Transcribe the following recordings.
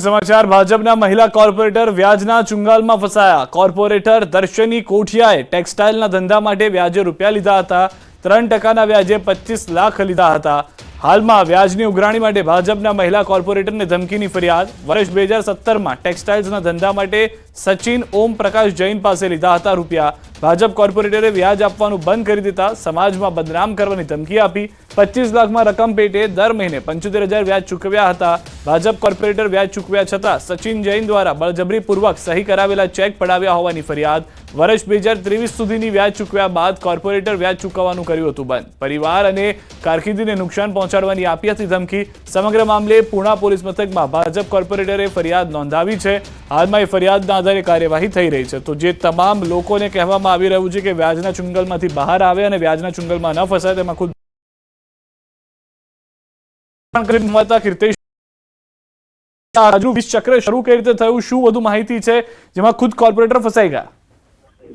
સમાચાર, ભાજપના મહિલા કોર્પોરેટર વ્યાજના ચુંગાલમાં ફસાયા. કોર્પોરેટર દર્શની કોઠિયાએ ટેક્સટાઇલના ધંધા માટે વ્યાજે રૂપિયા લીધા હતા. ત્રણ ટકાના વ્યાજે પચીસ લાખ લીધા હતા. હાલમાં વ્યાજની ઉઘરાણી માટે ભાજપના મહિલા કોર્પોરેટરને ધમકીની ફરિયાદ. વર્ષ બે હજાર સત્તરમાં ટેક્સટાઇલ્સના ધંધા માટે સચિન ઓમ પ્રકાશ જૈન પાસે લીધા હતા રૂપિયા. ભાજપ કોર્પોરેટરે વ્યાજ આપવાનું બંધ કરી દેતા સમાજમાં બદનામ કરવાની ધમકી આપી. પચીસ લાખમાં રકમ પેટે દર મહિને પંચોતેર હજાર વ્યાજ ચૂકવ્યા હતા. ભાજપ કોર્પોરેટર વ્યાજ ચૂકવ્યા છતાં સચિન જૈન દ્વારા બળજબરીપૂર્વક સહી કરાવેલા ચેક પડાવ્યા હોવાની ફરિયાદ. વર્ષ બે હજાર ત્રેવીસ સુધીની વ્યાજ ચૂકવ્યા બાદ કોર્પોરેટર વ્યાજ ચૂકવવાનું કર્યું હતું બંધ. પરિવાર અને કારકિર્દીને નુકસાન પહોંચાડવાની આપી હતી ધમકી. સમગ્ર મામલે પૂર્ણા પોલીસ મથકમાં ભાજપ કોર્પોરેટરે ફરિયાદ નોંધાવી છે. હાલમાં એ ફરિયાદના આધારે કાર્યવાહી થઈ રહી છે. તો જે તમામ લોકોને કહેવામાં આવી રહ્યું છે કે વ્યાજના ચુંગલમાંથી બહાર આવે અને વ્યાજના ચુંગલમાં ન ફસાય, તેમાં ખુદ કીર્તેશ. ચક્ર શરૂ કઈ રીતે થયું, શું વધુ માહિતી છે? જેમાં ખુદ કોર્પોરેટર ફસાઈ ગયા.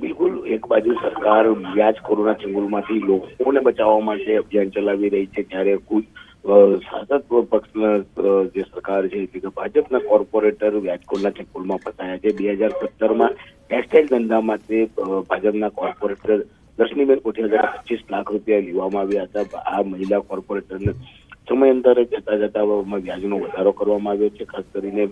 બિલકુલ. એક બાજુ સરકાર વ્યાજ કોરોના ચંગુલમાંથી લોકોને બચાવવા માટે અભિયાન ચલાવી રહી છે, ત્યારે કોઈ શાસક પક્ષના જે સરકાર છે કે ભાજપના કોર્પોરેટર વ્યાજકોરના ચંગુલમાં ફસાયા છે, બે હજાર સત્તરમાં ટેક્સટાઇલ ધંધામાં તે ભાજપના કોર્પોરેટર દર્શનીબેન કોઠિયા પચીસ લાખ રૂપિયા લેવામાં આવ્યા હતા. આ મહિલા કોર્પોરેટરને સમયાંતરે જતા જતા વ્યાજનો વધારો કરવામાં આવ્યો છે, ખાસ કરીને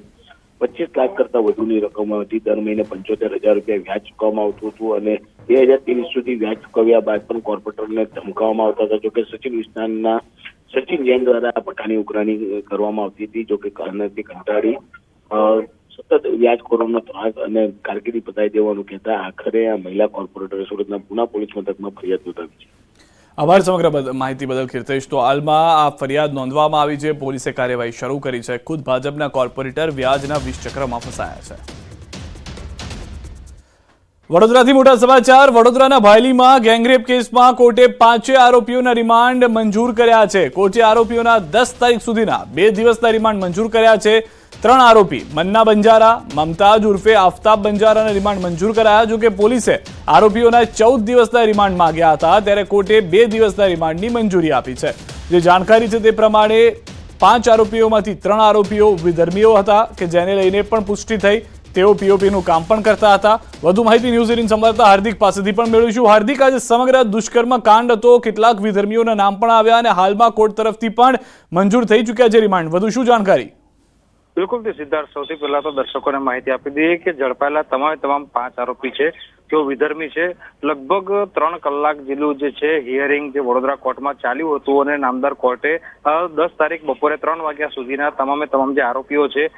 પચીસ લાખ કરતા વધુની રકમ હતી. દર મહિને પંચોતેર હજાર રૂપિયા વ્યાજ ચૂકવવામાં આવતું હતું અને બે હજાર ત્રેવીસ સુધી વ્યાજ ચૂકવ્યા બાદ પણ કોર્પોરેટરને ધમકાવવામાં આવતા હતા. જોકે સચિન વિસ્તારના સચિન જૈન દ્વારા આ ઉઘરાણી કરવામાં આવતી હતી. જોકે કારણથી કંટાળી સતત વ્યાજખોરોનો ત્રાસ અને કારકિર્દી પતાવી દેવાનું કહેતા આખરે આ મહિલા કોર્પોરેટરે સુરતના પુના પોલીસ મથકમાં ફરિયાદ નોંધાવી છે. આભાર સમગ્ર માહિતી બદલ કીર્તેશ. તો હાલમાં આ ફરિયાદ નોંધવામાં આવી છે. પોલીસે કાર્યવાહી શરૂ કરી છે. ખુદ ભાજપના કોર્પોરેટર વ્યાજના વીસ ચક્રમાં ફસાયા છે. વડોદરાથી મોટા સમાચાર. વડોદરાના ભાયલીમાં ગેંગરેપ કેસમાં કોર્ટે પાંચે આરોપીઓના રિમાન્ડ મંજૂર કર્યા છે. કોર્ટે આરોપીઓના દસ તારીખ સુધીના બે દિવસના રિમાન્ડ મંજૂર કર્યા છે. ત્રણ આરોપી, મન્ના બંજારા, મમતાજ ઉર્ફે આફતાબ બંજારાને રિમાન્ડ મંજૂર કરાયા. જો કે પોલીસે આરોપીઓના ચૌદ દિવસના રિમાન્ડ માંગ્યા હતા. ત્યારે કોર્ટે બે દિવસના રિમાન્ડની મંજૂરી આપી છે. જે જાણકારી છે તે પ્રમાણે પાંચ આરોપીઓમાંથી ત્રણ આરોપીઓ વિધર્મીઓ હતા કે જેને લઈને પણ પુષ્ટિ થઈ. તેઓ પીઓપીનું કામ પણ કરતા હતા. વધુ માહિતી ન્યૂઝ એટીન સંવાદદાતા હાર્દિક પાસેથી પણ મેળવીશું. હાર્દિક, આજે સમગ્ર દુષ્કર્મ કાંડ હતો. કેટલાક વિધર્મીઓના નામ પણ આવ્યા અને હાલમાં કોર્ટ તરફથી પણ મંજૂર થઈ ચૂક્યા છે રિમાન્ડ. વધુ શું જાણકારી? બિલકુલ સિદ્ધાર્થ સૌથી પહેલા તો દર્શકોને માહિતી આપી દઈએ કે ઝડપાયેલા તમામે તમામ પાંચ આરોપી છે. તેઓ વિધર્મી છે, લગભગ ત્રણ કલાક જેટલું જે છે હિયરિંગ જે વડોદરા કોર્ટમાં ચાલ્યું હતું અને નામદાર કોર્ટે દસ તારીખ બપોરે ત્રણ વાગ્યા સુધીના તમામે તમામ જે આરોપીઓ છે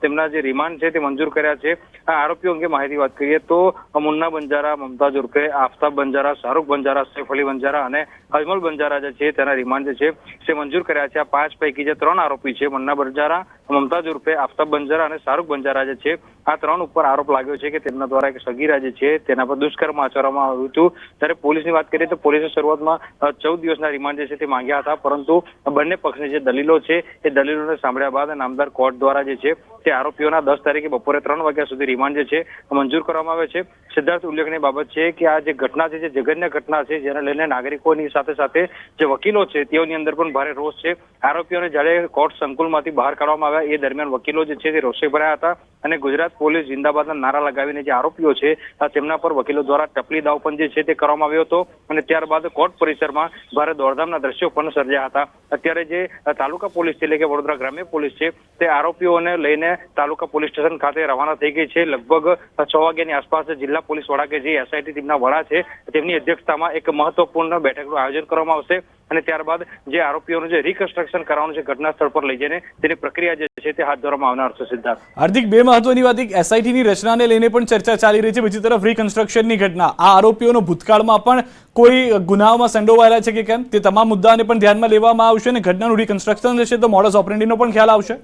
તેમના જે રિમાન્ડ છે તે મંજૂર કર્યા છે. આ આરોપીઓ અંગે માહિતી વાત કરીએ તો, મુન્ના બંજારા મમતાજ ઉર્ફે આફતાબ બંજારા, શાહરૂખ બંજારા, સૈફ અલી બંજારા અને અજમલ બંજારા જે છે તેના રિમાન્ડ જે છે તે મંજૂર કર્યા છે. આ પાંચ પૈકી જે ત્રણ આરોપી છે, મુન્ના બંજારા મમતાજ ઉર્ફે આફતાબ બંજારા અને શાહરૂખ બંજારા જે છે આ ત્રણ ઉપર આરોપ લાગ્યો છે કે તેમના દ્વારા એક સગીરા જે છે તેના પર દુષ્કર્મ આચરવામાં આવ્યું હતું. ત્યારે પોલીસની વાત કરીએ તો પોલીસે શરૂઆતમાં ચૌદ દિવસના રિમાન્ડ જે છે તે માંગ્યા હતા. પરંતુ બંને પક્ષની જે દલીલો છે એ દલીલોને સાંભળ્યા બાદ નામદાર કોર્ટ દ્વારા જે છે તે આરોપીઓના દસ તારીખે બપોરે ત્રણ વાગ્યા સુધી રિમાન્ડ જે છે મંજૂર કરવામાં આવે છે. સિદ્ધાર્થ ઉલ્લેખનીય બાબત છે કે આ જે ઘટના છે, જે જઘન્ય ઘટના છે, જેને લઈને નાગરિકોની સાથે સાથે જે વકીલો છે, તેઓની અંદર પણ ભારે રોષ છે. આરોપીઓને જ્યારે કોર્ટ સંકુલમાંથી બહાર કાઢવામાં આવ્યા, એ દરમિયાન વકીલો જે છે તે રોષે ભરાયા હતા અને ગુજરાત પોલીસ જિંદાબાદના નારા લગાવીને જે આરોપીઓ છે તેમના પર વકીલો દ્વારા ટપલી દાવ પણ જે છે તે કરવામાં આવ્યો હતો અને ત્યારબાદ કોર્ટ પરિસરમાં ભારે દોડધામના દ્રશ્યો પણ સર્જ્યા હતા. અત્યારે જે તાલુકા પોલીસ એટલે કે વડોદરા ગ્રામ્ય પોલીસ છે, તે આરોપીઓને લઈને તાલુકા પોલીસ સ્ટેશન ખાતે રવાના થઈ ગઈ છે. લગભગ છ વાગ્યાની આસપાસ જિલ્લા પોલીસ વડા કે જે એસઆઈટી ટીમના વડા છે, તેમની અધ્યક્ષતામાં એક મહત્વપૂર્ણ બેઠકનું આયોજન કરવામાં આવશે. અને ત્યારબાદ જે આરોપીઓનું જે રિકન્સ્ટ્રક્શન કરવાનું છે ઘટના સ્થળ પર લઈ જઈને તેની પ્રક્રિયા જે છે તે હાથ ધરવામાં આવનાર છે, સિદ્ધાર્થ. હાર્દિક, બે મહત્વની વાત એક એસઆઈટીની રચનાને લઈને પણ ચર્ચા ચાલી રહી છે. બીજી તરફ રિકન્સ્ટ્રક્શનની ઘટના. આ આરોપીઓનો ભૂતકાળમાં પણ કોઈ ગુનાઓમાં સંડોવાયેલા છે કે કેમ? તે તમામ મુદ્દાને પણ ધ્યાનમાં લેવામાં આવશે અને ઘટનાનું રિકન્સ્ટ્રક્શન રહેશે તો મોડસ ઓપરેન્ડીનો પણ ખ્યાલ આવશે.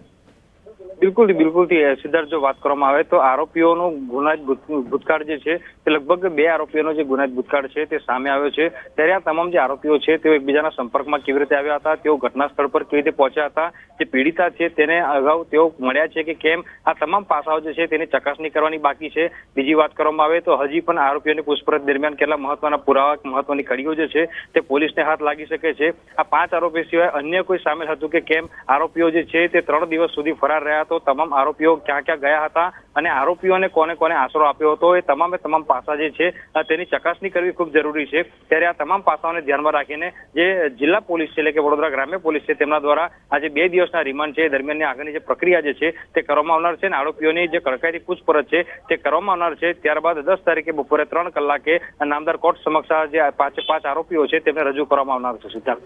બિલકુલ બિલકુલ સિદ્ધાર્થ, જો વાત કરવામાં આવે તો આરોપીઓનો ભૂત- ભૂતકાળ જે છે, તે લગભગ બે આરોપીઓનો જે ગુનાહિત ભૂતકાળ છે, તે સામે આવ્યો છે. ત્યારે આ તમામ જે આરોપીઓ છે, તેઓ એકબીજાના સંપર્કમાં કેવી રીતે આવ્યા હતા, તેઓ ઘટના સ્થળ પર કેવી રીતે પહોંચ્યા હતા, જે પીડિતા છે, તેને અગાઉ તેઓ મળ્યા છે કે કેમ, આ તમામ પાસાઓ જે છે, તેની ચકાસણી કરવાની બાકી છે. બીજી વાત કરવામાં આવે તો હજી પણ આરોપીઓની પૂછપરછ દરમિયાન કેટલા મહત્વના પુરાવા, મહત્વની કડીઓ જે છે, તે પોલીસને હાથ લાગી શકે છે. આ પાંચ આરોપી સિવાય અન્ય કોઈ સામેલ હતું કે કેમ? આરોપીઓ જે છે, તે ત્રણ દિવસ સુધી ફરાર રહ્યા હતા. હતો તમામ આરોપીઓ ક્યાં ક્યાં ગયા હતા અને આરોપીઓને કોને કોને આશરો આપ્યો હતો એ તમામે તમામ પાસા જે છે તેની ચકાસણી કરવી ખૂબ જરૂરી છે. ત્યારે આ તમામ પાસાઓને ધ્યાનમાં રાખીને જે જિલ્લા પોલીસ છે, એટલે કે વડોદરા ગ્રામ્ય પોલીસ છે, તેમના દ્વારા આજે બે દિવસના રિમાન્ડ છે. દરમિયાનની આગળની જે પ્રક્રિયા જે છે, તે કરવામાં આવનાર છે અને આરોપીઓની જે કડકાઈથી પૂછપરછ છે, તે કરવામાં આવનાર છે. ત્યારબાદ દસ તારીખે બપોરે ત્રણ કલાકે નામદાર કોર્ટ સમક્ષ જે પાંચે પાંચ આરોપીઓ છે, તેમને રજૂ કરવામાં આવનાર છે, સિદ્ધાર્થ.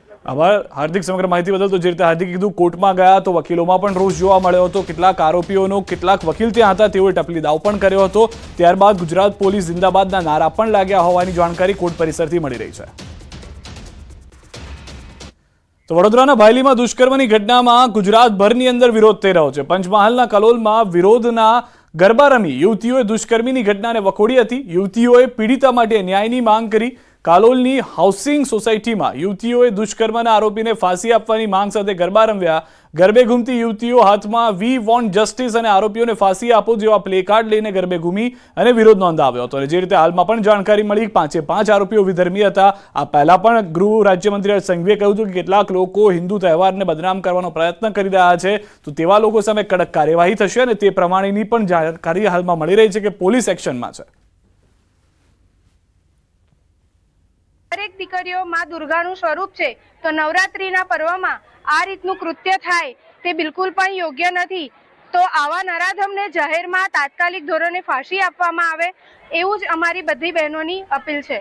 હાર્દિક સમગ્ર માહિતી બદલ તો જે રીતે હાર્દિક કીધું, કોર્ટમાં ગયા તો વકીલોમાં પણ રોષ જોવા મળ્યો હતો. કેટલાક આરોપીઓનો કેટલાક વકીલ ત્યાં હતા, તેઓએ ટપલી દાવ પણ કર્યો હતો. ત્યારબાદ ગુજરાત પોલીસ જિંદાબાદના નારા પણ લાગ્યા હોવાની જાણકારી કોર્ટ પરિસરથી મળી રહી છે. તો વડોદરાના ભાયલીમાં દુષ્કર્મની ઘટનામાં ગુજરાતભરની અંદર વિરોધ થઈ રહ્યો છે. પંચમહાલના કલોલમાં વિરોધના ગરબા રમી યુવતીઓએ દુષ્કર્મીની ઘટનાને વખોડી હતી. યુવતીઓએ પીડિતા માટે ન્યાયની માંગ કરી. કાલોલની હાઉસિંગ સોસાયટીમાં યુવતીઓએ દુષ્કર્મના આરોપીને ફાંસી આપવાની માંગ સાથે ગરબા રમ્યા. ગરબે ઘૂમતી યુવતીઓ હાથમાં વી વોન્ટ જસ્ટિસ અને આરોપીઓને ફાંસી આપો જેવા પ્લે કાર્ડ લઈને ગરબે ઘૂમી અને વિરોધ નોંધાવ્યો હતો અને જે રીતે હાલમાં પણ જાણકારી મળી, પાંચે પાંચ આરોપીઓ વિધર્મી હતા. આ પહેલા પણ ગૃહ રાજ્યમંત્રી સંઘવીએ કહ્યું હતું કે કેટલાક લોકો હિન્દુ તહેવારને બદનામ કરવાનો પ્રયત્ન કરી રહ્યા છે. તો તેવા લોકો સામે કડક કાર્યવાહી થશે અને તે પ્રમાણેની પણ જાણકારી હાલમાં મળી રહી છે કે પોલીસ એક્શનમાં છે. દીકરીઓ માં દુર્ગાનું સ્વરૂપ છે, તો નવરાત્રીના પર્વમાં આ રીતનું કૃત્ય થાય તે બિલકુલ પણ યોગ્ય નથી. તો આવા નરાધમને જાહેરમાં તાત્કાલિક ધોરણે ફાંસી આપવામાં આવે, એવું જ અમારી બધી બહેનોની અપીલ છે.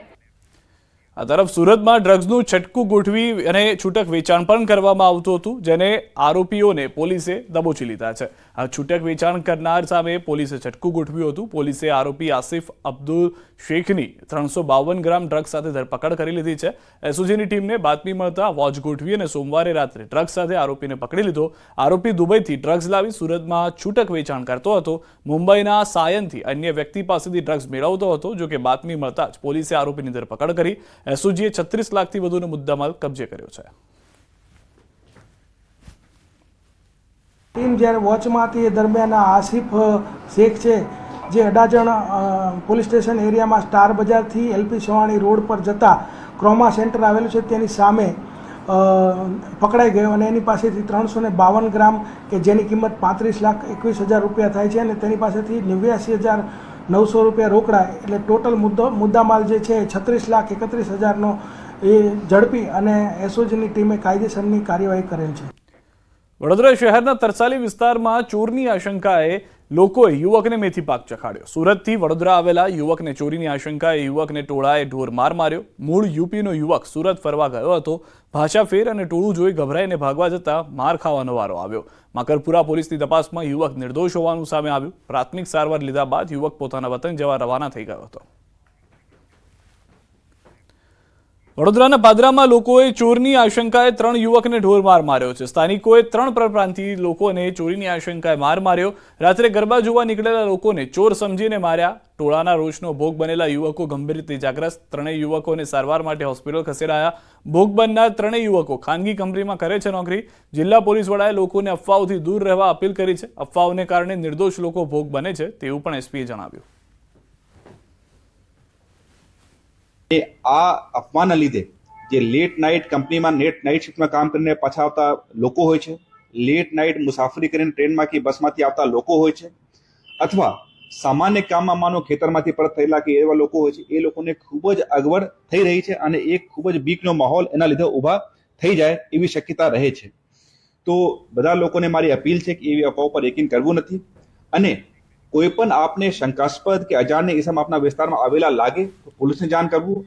આ તરફ સુરતમાં ડ્રગ્સનું છટકું ગોઠવી અને છૂટક વેચાણ પણ કરવામાં આવતું હતું, જેને આરોપીઓને પોલીસે દબોચી લીધા છે. આ છૂટક વેચાણ કરનાર સામે પોલીસે છટકું ગોઠવ્યું હતું. પોલીસે આરોપી આસિફ અબ્દુલ શેખની ત્રણસો બાવન ગ્રામ ડ્રગ્સ સાથે ધરપકડ કરી લીધી છે. એસઓજીની ટીમને બાતમી મળતા વોચ ગોઠવી અને સોમવારે રાત્રે ડ્રગ્સ સાથે આરોપીને પકડી લીધો. આરોપી દુબઈથી ડ્રગ્સ લાવી સુરતમાં છૂટક વેચાણ કરતો હતો. મુંબઈના સાયનથી અન્ય વ્યક્તિ પાસેથી ડ્રગ્સ મેળવતો હતો, જો કે બાતમી મળતા જ પોલીસે આરોપીની ધરપકડ કરી એસઓજીએ છત્રીસ લાખથી વધુનો મુદ્દામાલ કબજે કર્યો છે. ટીમ જ્યારે વોચમાં હતી એ દરમિયાન આસિફ શેખ છે, જે અડાજણ પોલીસ સ્ટેશન એરિયામાં સ્ટાર બજારથી એલપી સવાણી રોડ પર જતા ક્રોમા સેન્ટર આવેલું છે, તેની સામે પકડાઈ ગયો અને એની પાસેથી ત્રણસો ને બાવન ગ્રામ કે જેની કિંમત પાંત્રીસ લાખ એકવીસ હજાર રૂપિયા થાય છે અને તેની પાસેથી નેવ્યાસી હજાર નવસો રૂપિયા રોકડા, એટલે ટોટલ મુદ્દો, મુદ્દામાલ જે છે છત્રીસ લાખ એકત્રીસ હજારનો એ ઝડપી અને એસઓજીની ટીમે કાયદેસરની કાર્યવાહી કરેલ છે. વડોદરા શહેરના તરસાલી વિસ્તારમાં ચોરની આશંકાએ લોકોએ યુવકને મેથી પાક ચખાડ્યો. સુરતથી વડોદરા આવેલા યુવકને ચોરીની આશંકાએ યુવકને ટોળાએ ઢોર માર માર્યો. મૂળ યુપીનો યુવક સુરત ફરવા ગયો હતો. ભાષા ફેર અને ટોળું જોઈ ગભરાઈને ભાગવા જતા માર ખાવાનો વારો આવ્યો. માકરપુરા પોલીસની તપાસમાં યુવક નિર્દોષ હોવાનું સામે આવ્યું. પ્રાથમિક સારવાર લીધા બાદ યુવક પોતાના વતન જવા રવાના થઈ ગયો હતો. વડોદરાના પાદરામાં લોકોએ ચોરની આશંકાએ ત્રણ યુવકને ઢોર માર માર્યો છે. સ્થાનિકોએ ત્રણ પરપ્રાંતીય લોકોને ચોરીની આશંકાએ માર માર્યો. રાત્રે ગરબા જોવા નીકળેલા લોકોને ચોર સમજીને માર્યા. ટોળાના રોષનો ભોગ બનેલા યુવકો ગંભીર રીતે ઇજાગ્રસ્ત. ત્રણેય યુવકોને સારવાર માટે હોસ્પિટલ ખસેડાયા. ભોગ બનનાર ત્રણેય યુવકો ખાનગી કંપનીમાં કરે છે નોકરી. જિલ્લા પોલીસ વડાએ લોકોને અફવાઓથી દૂર રહેવા અપીલ કરી છે. અફવાઓને કારણે નિર્દોષ લોકો ભોગ બને છે તેવું પણ એસપીએ જણાવ્યું. એ આ અફવાના લીધે જે લેટ નાઇટ કંપનીમાં નેટ નાઇટ શિફ્ટમાં કામ કરીને પાછા આવતા લોકો હોય છે લેટ નાઇટ મુસાફરી કરીને ટ્રેનમાં કે બસમાંથી આવતા લોકો હોય છે, અથવા સામાન્ય કામમાં માનો ખેતરમાંથી પરત થયેલા કે એવા લોકો હોય છે, એ લોકોને ખૂબ જ અગવડ થઈ રહી છે અને એક ખૂબ જ બીકનો માહોલ એના લીધે ઊભા થઈ જાય એવી શક્યતા રહે છે. તો બધા લોકોને મારી અપીલ છે કે એવી અફવાઓ પર યકીન કરવું નથી અને કોઈ પણ આપને શંકાસ્પદ કે અજાણ્ય ઈસમ આપના વિસ્તારમાં આવેલા લાગે, તો પોલીસને જાણ કરવું.